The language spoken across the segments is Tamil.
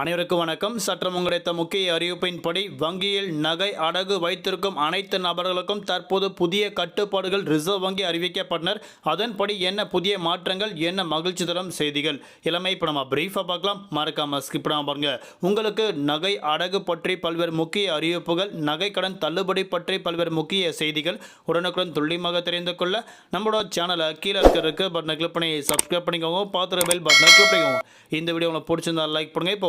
அனைவருக்கும் வணக்கம். சற்றம் கிடைத்த முக்கிய அறிவிப்பின்படி வங்கியில் நகை அடகு வைத்திருக்கும் அனைத்து நபர்களுக்கும் தற்போது புதிய கட்டுப்பாடுகள் ரிசர்வ் வங்கி அறிவிக்கப்பட்டனர். அதன்படி என்ன புதிய மாற்றங்கள் என்ன மகிழ்ச்சி தரும் செய்திகள் இளமை இப்போ நம்ம பிரீஃபாக பார்க்கலாம். மறக்காம ஸ்கிப் பண்ணாமல் பாருங்க. உங்களுக்கு நகை அடகு பற்றி பல்வேறு முக்கிய அறிவிப்புகள் நகை கடன் தள்ளுபடி பற்றி பல்வேறு முக்கிய செய்திகள் உடனுக்குடன் துல்லியமாக தெரிந்து கொள்ள நம்மளோட சேனலை கீழே இருக்கிறதுக்கு பட்டனை கிளிக் பண்ணி சப்ஸ்கிரைப் பண்ணிக்கோங்க. பார்த்துற பெல் பட்டனை கிளிக் பண்ணிக்கோங்க. இந்த வீடியோ உங்களுக்கு பிடிச்சிருந்தா லைக் பண்ணுங்க. இப்போ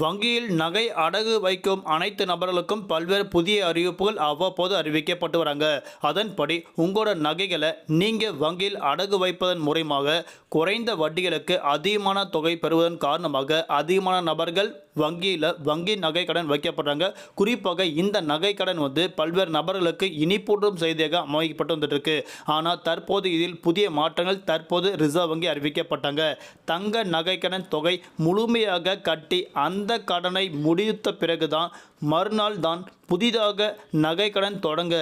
வங்கியில் நகை அடகு வைக்கும் அனைத்து நபர்களுக்கும் பல்வேறு புதிய அறிவிப்புகள் அவ்வப்போது அறிவிக்கப்பட்டு வராங்க. அதன்படி உங்களோட நகைகளை நீங்கள் வங்கியில் அடகு வைப்பதன் மூலயமாக குறைந்த வட்டிகளுக்கு அதிகமான தொகை பெறுவதன் காரணமாக அதிகமான நபர்கள் வங்கியில் வங்கி நகை கடன் வைக்கப்படுறாங்க. குறிப்பாக இந்த நகை கடன் வந்து பல்வேறு நபர்களுக்கு இனிப்பூட்டும் செய்தியாக அமைக்கப்பட்டு வந்துட்டுருக்கு. ஆனால் தற்போது இதில் புதிய மாற்றங்கள் தற்போது ரிசர்வ் வங்கி அறிவிக்கப்பட்டாங்க. தங்க நகை கடன் தொகை முழுமையாக கட்டி அந்த கடனை முடித்த பிறகுதான் மறுநாள் தான் புதிதாக நகை கடன் தொடங்க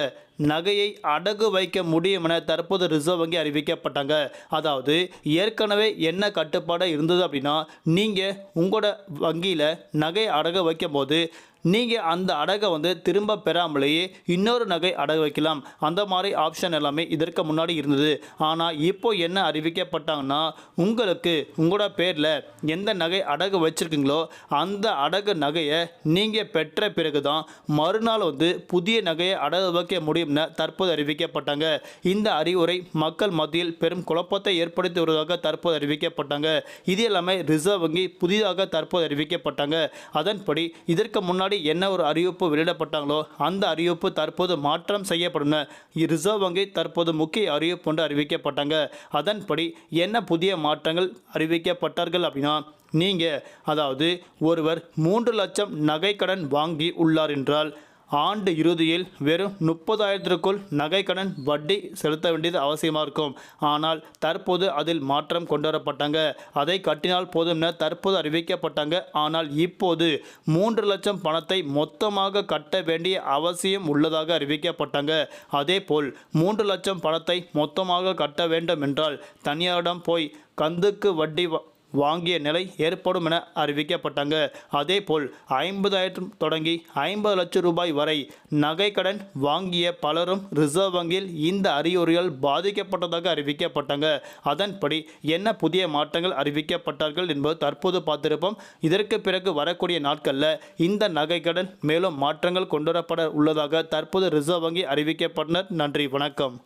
நகையை அடகு வைக்க முடியும் என தற்போது ரிசர்வ் வங்கி அறிவிக்கப்பட்டாங்க. அதாவது ஏற்கனவே என்ன கட்டுப்பாடு இருந்தது அப்படின்னா நீங்கள் உங்களோட வங்கியில் நகை அடகு வைக்கும் போது நீங்கள் அந்த அடகை வந்து திரும்ப பெறாமலேயே இன்னொரு நகை அடகு வைக்கலாம். அந்த மாதிரி ஆப்ஷன் எல்லாமே இதற்கு முன்னாடி இருந்தது. ஆனால் இப்போ என்ன அறிவிக்கப்பட்டாங்கன்னா உங்களுக்கு உங்களோட பேரில் எந்த நகை அடகு வச்சுருக்கீங்களோ அந்த அடகு நகையை நீங்கள் பெற்ற பிறகு தான் மறுநாள் வந்து புதிய நகையை அடகு வைக்க முடியும்னு தற்போது அறிவிக்கப்பட்டாங்க. இந்த அறிவுரை மக்கள் மத்தியில் பெரும் குழப்பத்தை ஏற்படுத்தி வருவதாக தற்போது அறிவிக்கப்பட்டாங்க. இது எல்லாமே ரிசர்வ் வங்கி புதிதாக தற்போது அறிவிக்கப்பட்டாங்க. அதன்படி இதற்கு முன்னாடி என்ன ஒரு அறிவிப்பு வெளியிடப்பட்டாங்களோ அந்த அறிவிப்பு தற்போது மாற்றம் செய்யப்படும் ரிசர்வ் வங்கி தற்போது முக்கிய அறிவிப்பு ஒன்று அறிவிக்கப்பட்டாங்க. அதன்படி என்ன புதிய மாற்றங்கள் அறிவிக்கப்பட்டார்கள் அப்படின்னா நீங்கள் அதாவது ஒருவர் மூன்று லட்சம் நகைக்கடன் வாங்கி உள்ளார் என்றால் ஆண்டு இறுதியில் வெறும் முப்பதாயிரத்திற்குள் நகைக்கடன் வட்டி செலுத்த வேண்டியது அவசியமாக இருக்கும். ஆனால் தற்போது அதில் மாற்றம் கொண்டு வரப்பட்டாங்க அதை கட்டினால் போதும் என தற்போது அறிவிக்கப்பட்டாங்க. ஆனால் இப்போது மூன்று லட்சம் பணத்தை மொத்தமாக கட்ட வேண்டிய அவசியம் உள்ளதாக அறிவிக்கப்பட்டாங்க. அதே போல் மூன்று லட்சம் பணத்தை மொத்தமாக கட்ட வேண்டும் என்றால் தனியாரிடம் போய் கந்துக்கு வட்டி வ- வாங்கிய நிலை ஏற்படும் என அறிவிக்கப்பட்டாங்க. அதேபோல் ஐம்பதாயிரம் தொடங்கி ஐம்பது லட்சம் ரூபாய் வரை நகைக்கடன் வாங்கிய பலரும் ரிசர்வ் வங்கியில் இந்த அறிகுறிகள் பாதிக்கப்பட்டதாக அறிவிக்கப்பட்டாங்க. அதன்படி என்ன புதிய மாற்றங்கள் அறிவிக்கப்பட்டார்கள் என்பது தற்போது பார்த்திருப்போம். இதற்கு பிறகு வரக்கூடிய நாட்களில் இந்த நகைக்கடன் மேலும் மாற்றங்கள் கொண்டுவரப்பட உள்ளதாக தற்போது ரிசர்வ் வங்கி அறிவிக்கப்பட்டனர். நன்றி வணக்கம்.